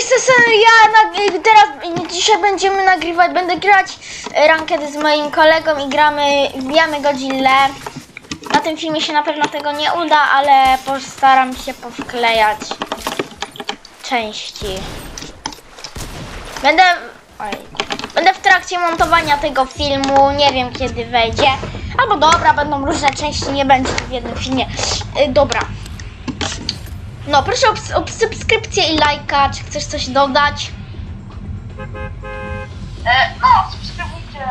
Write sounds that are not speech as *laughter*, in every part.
Cześć, Sesen, ja teraz dzisiaj będziemy nagrywać, będę grać rankedy z moim kolegą i gramy, wbijamy Godzillę. Na tym filmie się na pewno tego nie uda, ale postaram się powklejać części. Będę, oj, będę w trakcie montowania tego filmu, nie wiem kiedy wejdzie. Albo dobra, będą różne części, nie będzie w jednym filmie. Y, dobra. No, proszę o, o subskrypcję i lajka. Czy chcesz coś dodać? E, no, subskrybujcie.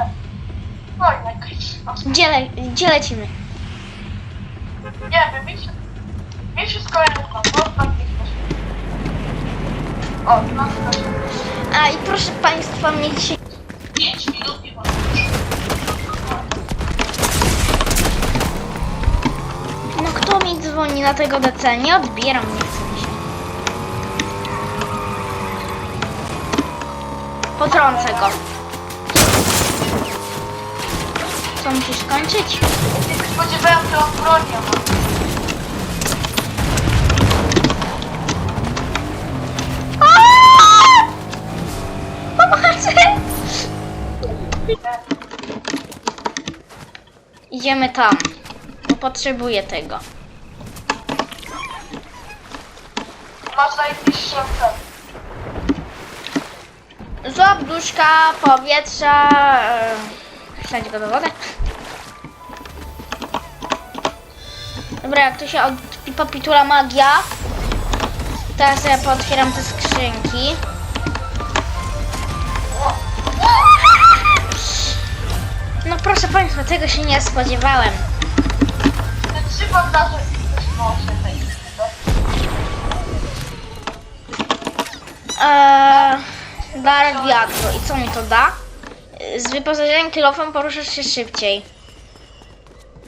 No i jakoś. Gdzie, le- gdzie lecimy? Nie wiem, jedno, bo tak nie chcesz. O, na też. A i proszę Państwa, mnie dzisiaj... dzwoni na tego DC? Nie odbieram, nie chce mi się. Potrącę go. Co musisz skończyć? Spodziewałem się on broni! Pomocy! Idziemy tam. Potrzebuję tego. Masz najbliższy cel. Złap duszka, powietrza. Yy, wsadź go do wody. Dobra, jak tu się od popitula magia. Teraz ja pootwieram te skrzynki. No proszę Państwa, tego się nie spodziewałem. Te trzy bandaże może Eee, dar wiatru. I co mi to da? Z wyposażeniem kilofem poruszasz się szybciej.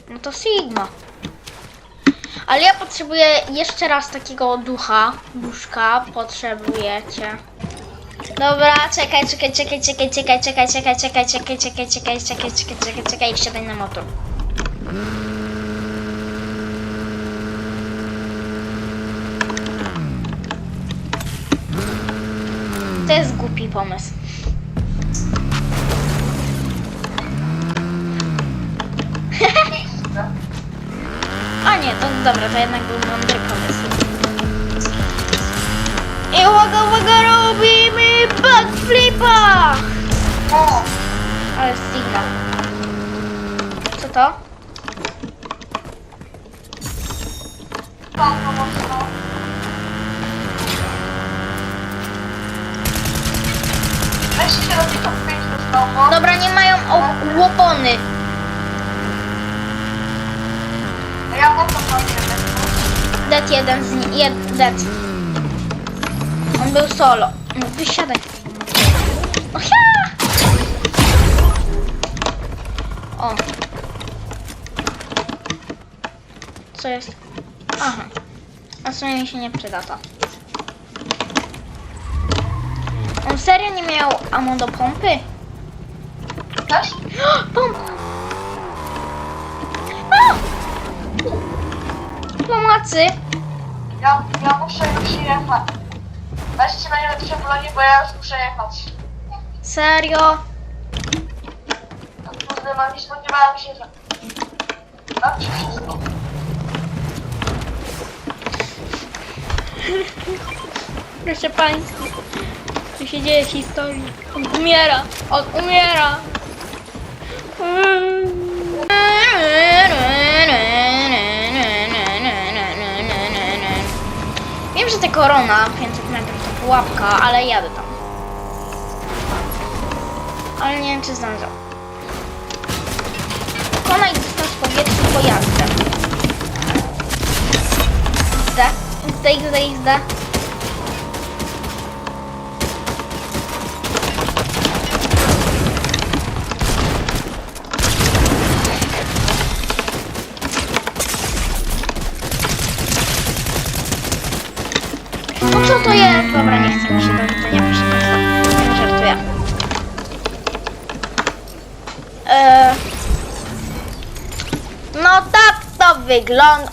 No to Sigma. Ale ja potrzebuję jeszcze raz takiego ducha. Duszka potrzebujecie. Dobra, czekaj, czekaj, czekaj, czekaj, czekaj, czekaj, czekaj, czekaj, czekaj, czekaj, czekaj, czekaj, czekaj, czekaj, czekaj i wsiadaj na motor. To jest głupi pomysł. *laughs* A nie, to dobra, to jednak był mądry pomysł. I uwaga, uwaga, robimy backflipa! O, Ale sygnał. Co to? tam to mocno. Weźcie się robi to 5 dostało. Dobra, nie mają o- łopony. Ja mam to pamiętać. Dead jeden z nich. Jed, dead. On był solo. No wysiadaj. O, ja! o. Co jest? Aha. A w sumie mi się nie przyda to. On serio nie miał ammo do pompy? Też? *gasps* Pompa! A! Pomocy! Ja, ja muszę już jechać. Weźcie najlepsze broni, bo ja już muszę jechać. Serio? No Kurde, no nie spodziewałem się, że... Dam ci wszystko. Proszę Państwa, się dzieje historia. On umiera, on umiera. Wiem, że to korona 500 metrów to pułapka, ale jadę tam. Ale nie wiem, czy zdążę. Pokonaj dystans w powietrzu pojazdem. XD, XD, XD, XD. Wygląda. *laughs*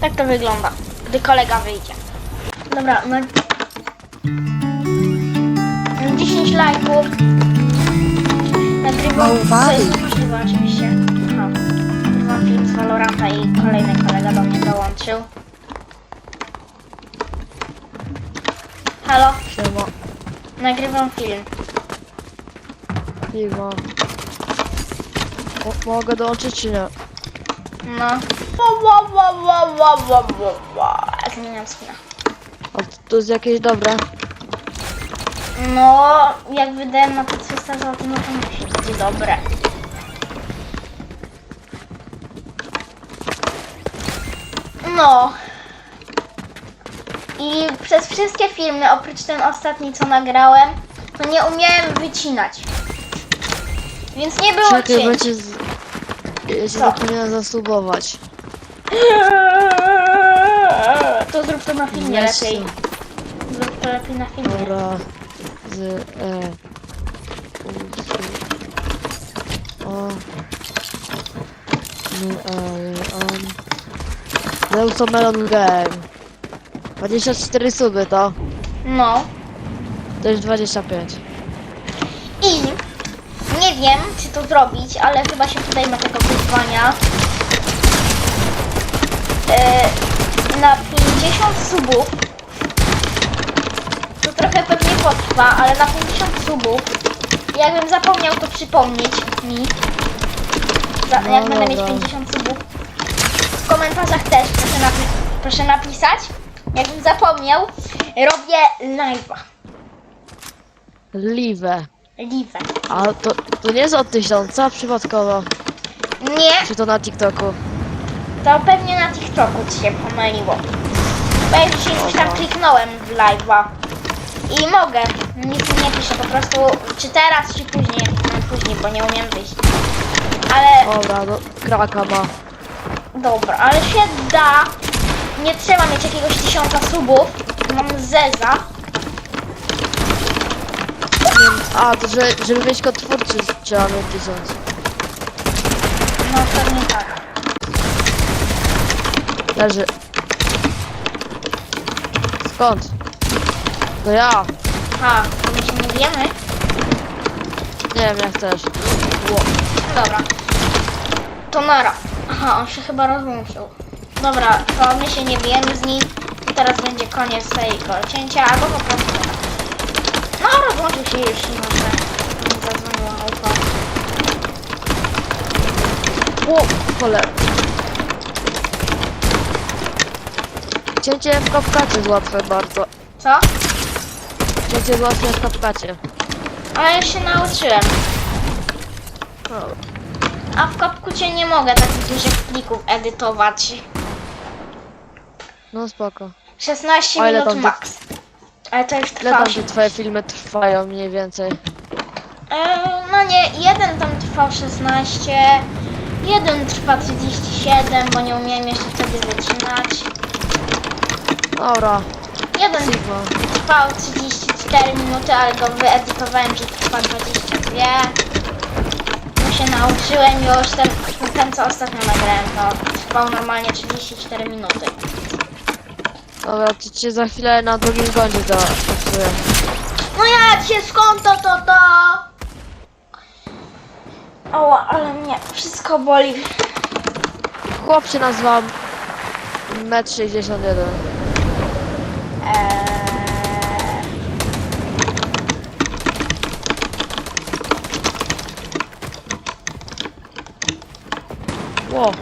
Tak to wygląda, gdy kolega wyjdzie. Dobra, no... 10 lajków. Nagrywam... To jest niemożliwe oczywiście. Aha. Nagrywam film z Valoranta i kolejny kolega do mnie dołączył. Halo? Siema. Nagrywam film. Piwo. Mo- mogę dołączyć czy nie? No. Wa, wa, wa, wa, wa, wa. Zmieniam skina. A to- to jest jakieś dobre? No, jak wydałem na to 300 zł, no to musi być dobre. No. I przez wszystkie filmy, oprócz ten ostatni, co nagrałem, to nie umiałem wycinać. Więc nie było Czekaj, cięć. będzie z... Ja się Co? zapomniałem zasubować. *laughs* To zrób to na filmie Jeszcze. lepiej. Zrób to lepiej na filmie. Dobra. Z... E... U, z... O... N, e, on... Leuco Melon Game. 24 suby to. No. To jest 25. I nie wiem, czy to zrobić, ale chyba się podejmę tego wyzwania. E, na 50 subów. To trochę pewnie potrwa, ale na 50 subów. Jakbym zapomniał to przypomnieć mi. Za, No jak będę mieć dobra. 50 subów. W komentarzach też proszę, napi proszę napisać. Jakbym zapomniał, robię live'a. Liwe. Live. A to, to nie jest od tysiąca przypadkowo? Nie, Czy to na TikToku? To pewnie na TikToku ci się pomyliło. Bo ja dzisiaj coś tam kliknąłem w live'a. I mogę. Nic mi nie pisze, po prostu czy teraz, czy później. Kliknę później, bo nie umiem wyjść. Ale Dobra, no kraka ma. dobra, ale się da. Nie trzeba mieć jakiegoś tysiąca subów. Mam Zeza. A, to że, żeby mieć kod twórczy trzeba mieć tysiąc. No pewnie tak. Leży. Skąd? To ja. Ha, to my się nie wiemy. Nie wiem jak. Ło. Dobra. To Nara. Aha, on się chyba rozłączył. Dobra, to my się nie bijemy z nim. I teraz będzie koniec tego cięcia, albo po prostu. No, rozłączył się już i może mi zadzwoniła auto. Ło, cholera. Cięcie w kapkacie jest łatwe bardzo. Co? Cięcie jest łatwe w kapkacie. Ale ja się nauczyłem. No, A w kopkucie nie mogę takich dużych plików edytować. no spoko. 16 A ile minut tam max. Ale to już Ile trwa tam te twoje filmy trwają mniej więcej? E, no nie, jeden tam trwał 16, jeden trwa 37, bo nie umiałem jeszcze wtedy wycinać. Dobra, Jeden Sigma. trwał 34 minuty, ale go wyedytowałem, że trwa 22. No się nauczyłem już, ten, ten co ostatnio nagrałem, to trwał normalnie 34 minuty. Dobra, to cię za chwilę na drugim zgodzie to popsuję. No ja cię skąd to to to? O, ale mnie wszystko boli. Chłop się nazywa metr 61. Eee... Ło,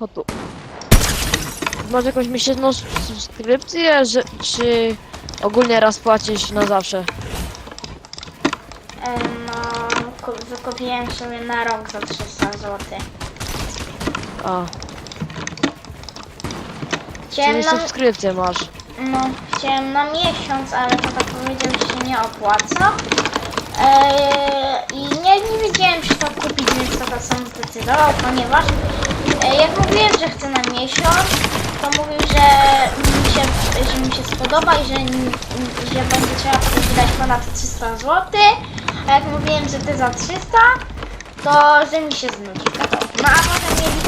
o tu. Masz jakąś miesięczną subskrypcję, że, czy ogólnie raz płacisz na zawsze? No, ku- wykupiłem sobie na rok za 300 zł. A, Chciałem czyli na, subskrypcję masz. no, chciałem na miesiąc, ale tata powiedział, że się nie opłaca. Eee, I nie, nie wiedziałem, czy to kupić, więc tata sam zdecydował, ponieważ jak mówiłem, że chcę na miesiąc, to mówił, że mi się, że mi się spodoba i że, że będzie trzeba wydać ponad 300 zł. A jak mówiłem, że ty za 300, to że mi się znudzi. No a potem mieli,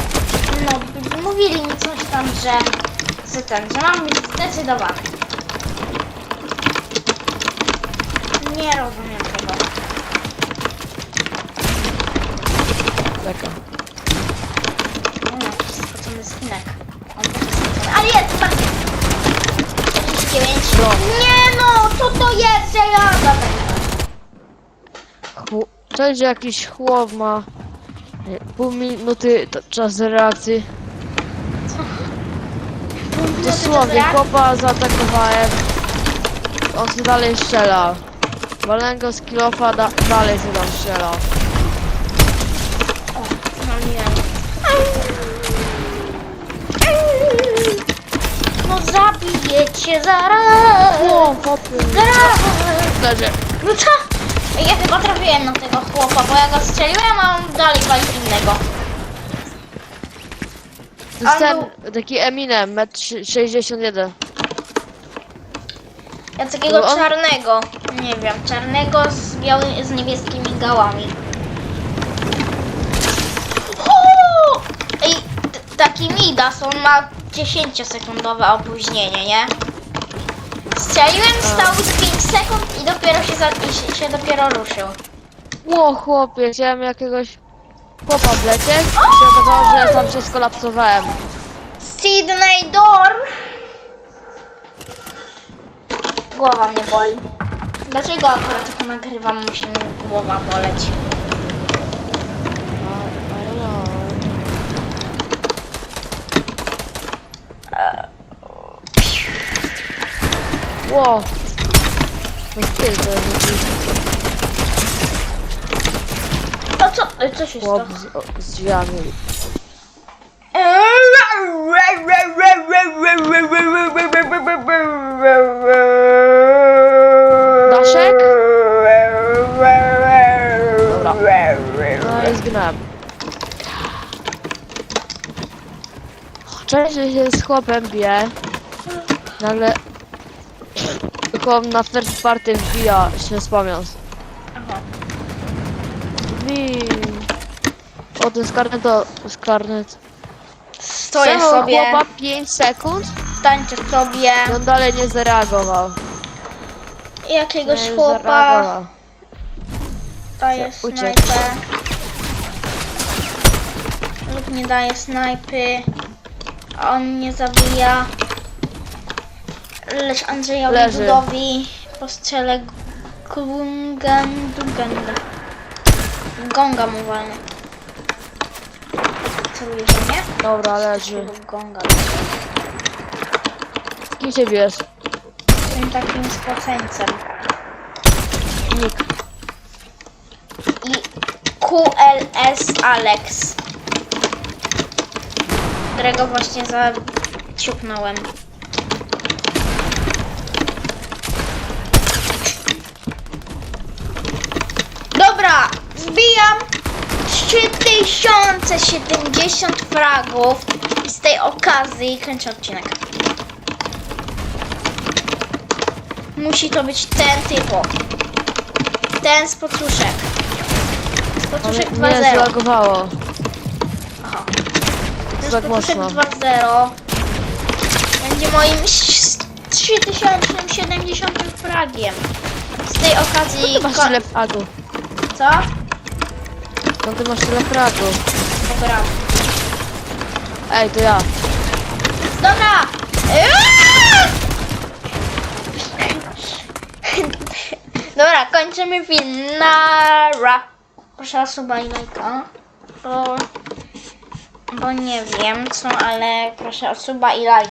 no mówili mi coś tam, że, że ten, że mam być zdecydowany. Nie rozumiem tego. Taka. Skinek. On. Ale jest, patrzcie. 39. No. Nie no, co to jest, że ja Dobra. Chł- Cześć, że jakiś chłop ma nie, pół minuty to czas reakcji. Dosłownie, chłopa zaatakowałem. On się dalej strzela. Walę go z kilofa, da dalej się tam strzela. Cię zaraz! O, chłopie. Zaraz! Leży. No co? Ja chyba trafiłem na tego chłopa, bo ja go strzeliłem, a on dalej wali innego. Ten, taki Eminem, metr 61. Ja takiego No on- czarnego, nie wiem, czarnego z białymi, z niebieskimi gałami. O! Ej, taki Midas, on ma 10-sekundowe opóźnienie, nie? Strzeliłem, stał z 5 sekund i dopiero się, za, i się, się dopiero ruszył. Ło, chłopie, chciałem jakiegoś chłopa wlecieć i się okazało, że tam się skolapsowałem. Sydney Dorm! Głowa mnie boli. Dlaczego akurat to nagrywam, musi mi głowa boleć? Ło! Jest ty, to jest To co? Ej, Co się stało? chłop z, o, z drzwiami. Daszek? No i zgnałem. Cześć, że się z chłopem bije. Nagle chłop na first party wbija się z pamiąt. Aha. Wi. O, ten skarnet to skarnet. Stoję Zajął sobie, chłopa 5 sekund tańczę sobie on dalej nie zareagował. jakiegoś Nie chłopa, zareagował. daje Uciekł. snajpę. Lub nie daje snajpy, a on mnie zabija. Lecz Andrzejowi Leży. Dudowi postrzelę gungan, duganda. Gonga mu walnę. Celuję się, nie? Dobra, leży. Gonga. Kim się bijesz? Tym takim spoceńcem. Nick. I QLS Alex. Którego właśnie zaciupnąłem. Dobra, zbijam 3070 fragów i z tej okazji kończę odcinek. Musi to być ten typo. Ten z poczuszek. Z mnie 2.0. zlagowało. Aha. Ten z Tak poczuszek mocno. 2.0 będzie moim ś- 3070 fragiem. Z tej okazji... Masz ko- tyle fragów. Co? No ty masz tyle. Dobra. Ej, to ja. Dobra! Dobra, kończymy film. Nara. Proszę o suba i lajka. Bo, bo nie wiem co, ale proszę o suba i lajka.